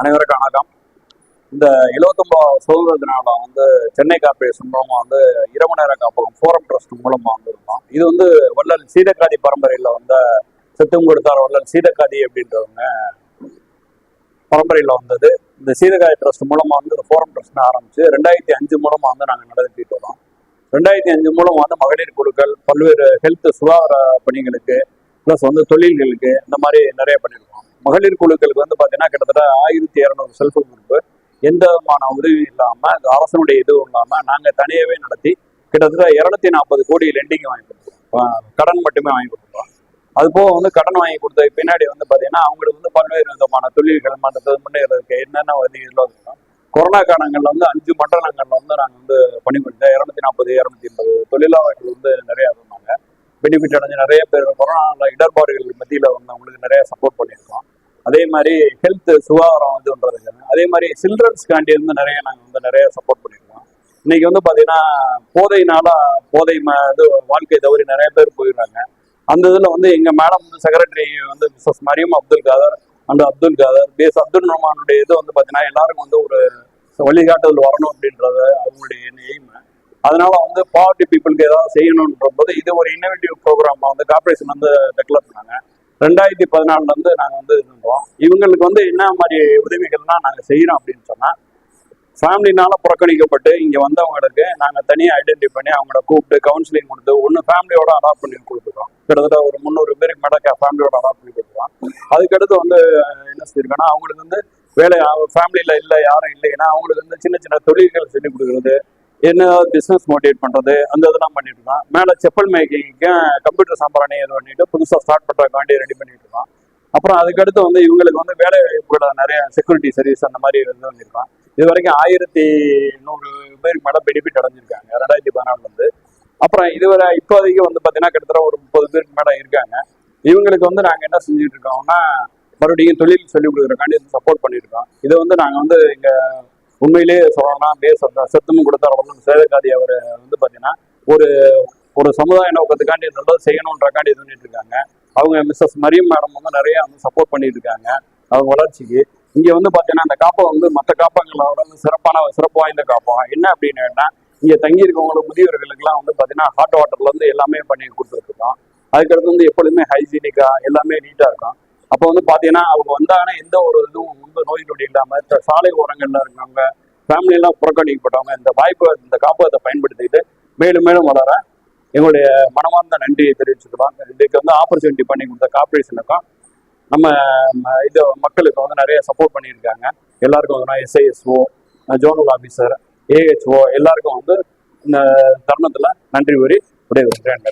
அனைவருக்கும் வணக்கம். இந்த எழுவத்தொன்பதாவது சுதந்திர தினம் வந்து சென்னை கார்பரேஷன் மூலமா வந்து இரவு நேர காப்பகம் ஃபோரம் ட்ரஸ்ட் மூலமா வந்திருந்தோம் இது வந்து வள்ளல் சீதக்காதி பரம்பரையில வந்த சித்தம் கொடுத்தார் வள்ளல் சீதக்காதி அப்படின்றவங்க பரம்பரையில வந்தது. இந்த சீதக்காதி ட்ரஸ்ட் மூலமா வந்து இந்த ஃபோரம் ட்ரஸ்ட் ஆரம்பிச்சு ரெண்டாயிரத்தி அஞ்சு மூலமா வந்து நாங்கள் நடத்திட்டு வரோம் ரெண்டாயிரத்தி அஞ்சு மூலம் வந்து மகளிர் குழுக்கள் பல்வேறு ஹெல்த் சுகாதார பணிகளுக்கு ப்ளஸ் வந்து தொழில்களுக்கு இந்த மாதிரி நிறைய பண்ணியிருக்கோம். மகளிர் குழுக்களுக்கு வந்து பார்த்தீங்கன்னா கிட்டத்தட்ட ஆயிரத்தி இரநூறு செல்ஃப் குரூப்பு எந்த விதமான உதவி இல்லாமல் அரசனுடைய இதுவும் இல்லாமல் நாங்கள் தனியாகவே நடத்தி கிட்டத்தட்ட இரநூத்தி நாற்பது கோடி லெண்டிங் வாங்கி கொடுத்துருக்கோம். கடன் மட்டுமே வாங்கி கொடுத்துருக்கோம். அது போக வந்து கடன் வாங்கி கொடுத்த பின்னாடி வந்து பார்த்தீங்கன்னா அவங்களுக்கு வந்து பல்வேறு விதமான தொழில்கள் மற்ற முன்னேறதுக்கு என்னென்ன வழிகளோ இருக்கும் கொரோனா காலங்களில் வந்து அஞ்சு மண்டலங்களில் வந்து நாங்கள் வந்து பணி பணிபுரிந்தோம் இரநூத்தி நாற்பது இரநூத்தி ஐம்பது தொழிலாளர்கள் வந்து நிறையா இருந்தாங்க. பெனிஃபிட் அடைஞ்சு நிறைய பேர் கொரோனா இடர்பாடுகள் மத்தியில் வந்து அவங்களுக்கு நிறைய சப்போர்ட் பண்ணியிருக்கோம் அதே மாதிரி ஹெல்த் சுகாதாரம் வந்துன்றதுக்கு அதே மாதிரி சில்ட்ரன்ஸ்காண்டி வந்து நிறைய நாங்கள் வந்து நிறைய சப்போர்ட் பண்ணியிருக்கோம் இன்னைக்கு வந்து பார்த்தீங்கன்னா போதைனால போதை ம இது வாழ்க்கை தவறி நிறைய பேர் போயிடுறாங்க. அந்த இதில் வந்து எங்கள் மேடம் வந்து செக்ரட்டரி வந்து மிஸ்ஸஸ் மரியம் அப்துல் காதர் அண்ட் அப்துல் காதர் பேஸ் அப்துல் ரஹ்மானுடைய இது வந்து பார்த்தீங்கன்னா எல்லாருக்கும் வந்து ஒரு வழிகாட்டுதல் வரணும் அப்படின்றது அவங்களுடைய எய்ம் அதனால வந்து பாவர்ட்டி பீப்புளுக்கு ஏதாவது செய்யணுன்ற போது இது ஒரு இன்னோவேட்டிவ் ப்ரோக்ராம் வந்து கார்பரேஷன் வந்து டெக்ளர் பண்ணாங்க. ரெண்டாயிரத்தி பதினாலுல இருந்து நாங்கள் வந்து இது பண்றோம் இவங்களுக்கு வந்து என்ன மாதிரி உதவிகள்லாம் நாங்கள் செய்கிறோம் அப்படின்னு சொன்னால் ஃபேமிலினால புறக்கணிக்கப்பட்டு இங்கே வந்தவங்களுக்கு நாங்கள் தனியாக ஐடென்டிஃபை பண்ணி அவங்கள கூப்பிட்டு கவுன்சிலிங் கொடுத்து ஒன்று ஃபேமிலியோட அடாப்ட் பண்ணி கொடுத்துருக்கோம் கிட்டத்தட்ட ஒரு முந்நூறு பேருக்கு மேடக்க ஃபேமிலியோட அடாப்ட் பண்ணி கொடுத்துருக்கோம் அதுக்கடுத்து வந்து என்ன செஞ்சிருக்கோன்னா அவங்களுக்கு வந்து வேலை ஃபேமிலியில் இல்லை யாரும் இல்லைன்னா அவங்களுக்கு வந்து சின்ன சின்ன தொழில்கள் செஞ்சு கொடுக்குறது என்ன பிஸ்னஸ் மோட்டிவேட் பண்ணுறது அந்த இதெல்லாம் பண்ணிட்டு இருக்கோம் மேலே செப்பல் மேக்கிங்க்கு கம்ப்யூட்டர் சம்பரணி இது பண்ணிட்டு புதுசாக ஸ்டார்ட் பண்ணுறதுக்காண்டி ரெடி பண்ணிட்டு இருக்கான். அப்புறம் அதுக்கடுத்து வந்து இவங்களுக்கு வந்து வேலை வாய்ப்புகளை நிறைய செக்யூரிட்டி சர்வீஸ் அந்த மாதிரி இருந்து வந்திருக்கான் இது வரைக்கும் ஆயிரத்தி நூறு பேருக்கு மேலே பெனிஃபிட் அடைஞ்சிருக்காங்க. ரெண்டாயிரத்தி பதினாலுலேருந்து அப்புறம் இதுவரை இப்போதைக்கு வந்து பார்த்தீங்கன்னா கிட்டத்தட்ட ஒரு முப்பது பேருக்கு மேலே இருக்காங்க. இவங்களுக்கு வந்து நாங்கள் என்ன செஞ்சுட்டு இருக்கோம்னா மறுபடியும் தொழில் சொல்லிக் கொடுக்குறக்காண்டி சப்போர்ட் பண்ணியிருக்கோம் இதை வந்து நாங்கள் வந்து இங்கே உண்மையிலேயே சொல்லணும்னா பேஸ் கொடுத்தா கொடுத்தாரவங்களும் சேதக்காதி அவர் வந்து பார்த்தீங்கன்னா ஒரு ஒரு சமுதாய நோக்கத்துக்காண்டி நல்லது செய்யணுன்றக்காண்டி இது பண்ணிட்டு இருக்காங்க. அவங்க மிஸ்ஸஸ் மரியம் மேடம் வந்து நிறைய வந்து சப்போர்ட் பண்ணிட்டு இருக்காங்க அவங்க வளர்ச்சிக்கு. இங்கே வந்து பார்த்தீங்கன்னா அந்த காப்பம் வந்து மற்ற காப்பங்களை வந்து சிறப்பான சிறப்பு வாய்ந்த காப்பம் என்ன அப்படின்னா இங்கே தங்கி முதியவர்களுக்கெல்லாம் வந்து பார்த்தீங்கன்னா ஹாட் வாட்டர்லேருந்து எல்லாமே பண்ணி கொடுத்துட்ருக்கோம் அதுக்கடுத்து வந்து எப்பொழுதுமே ஹைஜீனிக்காக எல்லாமே நீட்டாக இருக்கும். அப்போ வந்து பாத்தீங்கன்னா அவங்க வந்தாங்கன்னா எந்த ஒரு இதுவும் வந்து நோய் நொடி இல்லாம சாலை ஓரங்கள்ல இருக்கவங்க ஃபேமிலி எல்லாம் புறக்கணிக்கப்பட்டவங்க இந்த வாய்ப்பை இந்த காப்பகத்தை பயன்படுத்திட்டு மேலும் மேலும் வளர எங்களுடைய மனமார்ந்த நன்றியை தெரிவிச்சுக்கிறோம் இதுக்கு வந்து ஆப்பர்ச்சுனிட்டி பண்ணி கொடுத்த கார்பரேஷனுக்கும் நம்ம ம- இது மக்களுக்கு வந்து நிறைய சப்போர்ட் பண்ணியிருக்காங்க. எல்லாருக்கும் வந்து எஸ்ஐஎஸ்ஓ ஜோனல் ஆஃபீஸர் ஏஹெச்ஓ எல்லாருக்கும் வந்து இந்த தருணத்தில் நன்றி கூறி விடைபெறுகிறேன்.